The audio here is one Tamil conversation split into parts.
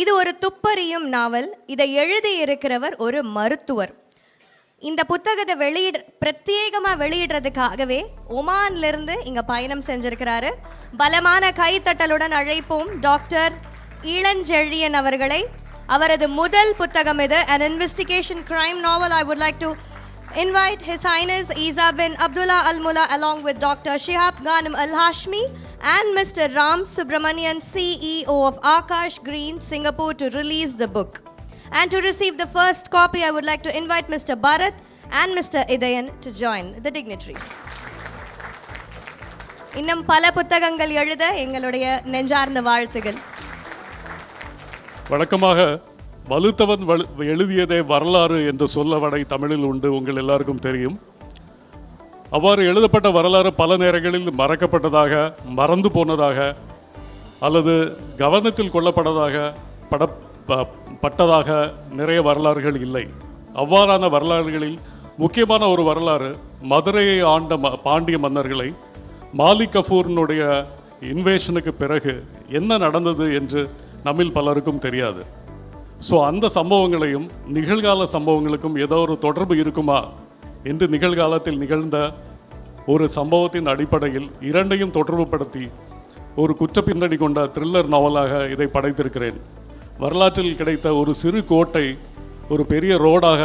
இது ஒரு துப்பறியும் நாவல். இதை எழுதி இருக்கிறவர் ஒரு மருத்துவர். இந்த புத்தகத்தை வெளியிட பிரத்யேகமாக வெளியிடுறதுக்காகவே ஒமான்லேருந்து இங்கே பயணம் செஞ்சிருக்கிறாரு. பலமான கைத்தட்டலுடன் அழைப்போம் டாக்டர் இளஞ்செழியன் அவர்களை. அவரது முதல் புத்தகம் இது. An investigation crime novel I would like to invite his highness Isa bin Abdullah Almulla along with doctor Shihab shihab Al Hashmi and mr ram subramanian ceo of akash green singapore to release the book and to receive the first copy, I would like to invite Mr. Bharat and Mr. Idayan to join the dignitaries. இன்னும் பல புத்தகங்கள் எழுத எங்களுடைய நெஞ்சார்ந்த வாழ்த்துகள் வழக்கமாக வலுத்தவன் எழுதியதே வரலாறு என்ற சொல்லவடை தமிழில் உண்டு உங்கள் எல்லாருக்கும் தெரியும் அவ்வாறு எழுதப்பட்ட வரலாறு பல நேரங்களில் மறக்கப்பட்டதாக மறந்து போனதாக அல்லது கவனத்தில் கொள்ளப்பட்டதாக பட ப- பட்டதாக நிறைய வரலாறுகள் இல்லை. அவ்வாறான வரலாறுகளில் முக்கியமான ஒரு வரலாறு மதுரையை ஆண்ட ம- பாண்டிய மன்னர்களை மாலிக் கஃபூரினுடைய இன்வேஷனுக்கு பிறகு என்ன நடந்தது என்று நம்மில் பலருக்கும் தெரியாது. ஸோ அந்த சம்பவங்களையும் நிகழ்கால சம்பவங்களுக்கும் ஏதோ ஒரு தொடர்பு இருக்குமா? இன்று நிகழ்காலத்தில் நிகழ்ந்த ஒரு சம்பவத்தின் அடிப்படையில் இரண்டையும் தொடர்புபடுத்தி ஒரு குற்ற பின்னணி கொண்ட த்ரில்லர் நாவலாக இதை படைத்திருக்கிறேன். வரலாற்றில் கிடைத்த ஒரு சிறு கோட்டை ஒரு பெரிய ரோடாக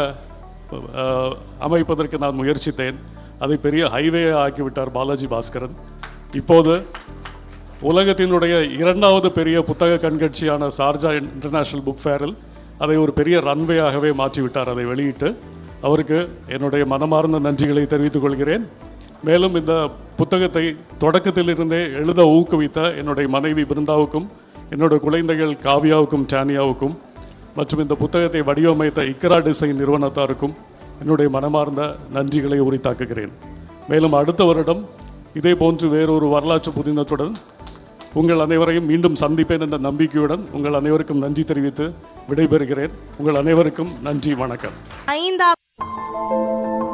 அமைப்பதற்கு நான் முயற்சித்தேன். அதை பெரிய ஹைவே ஆக்கிவிட்டார் பாலாஜி பாஸ்கரன். இப்போது உலகத்தினுடைய இரண்டாவது பெரிய புத்தக கண்காட்சியான சார்ஜா இன்டர்நேஷனல் புக் ஃபேரில் அதை ஒரு பெரிய ரன்வேயாகவே மாற்றிவிட்டார். அதை வெளியிட்டு அவருக்கு என்னுடைய மனமார்ந்த நன்றிகளை தெரிவித்துக் கொள்கிறேன். மேலும் இந்த புத்தகத்தை தொடக்கத்திலிருந்தே எழுத ஊக்குவித்த என்னுடைய மனைவி பிருந்தாவுக்கும் என்னோட குழந்தைகள் காவியாவுக்கும் டானியாவுக்கும் மற்றும் இந்த புத்தகத்தை வடிவமைத்த இக்கரா டிசைன் நிறுவனத்தாருக்கும் என்னுடைய மனமார்ந்த நன்றிகளை உரித்தாக்குகிறேன். மேலும் அடுத்த வருடம் இதே போன்று வேறொரு வரலாற்று புதினத்துடன் உங்கள் அனைவரையும் மீண்டும் சந்திப்பேன் என்ற நம்பிக்கையுடன் உங்கள் அனைவருக்கும் நன்றி தெரிவித்து விடைபெறுகிறேன். உங்கள் அனைவருக்கும் நன்றி வணக்கம். ஐந்தாம் Música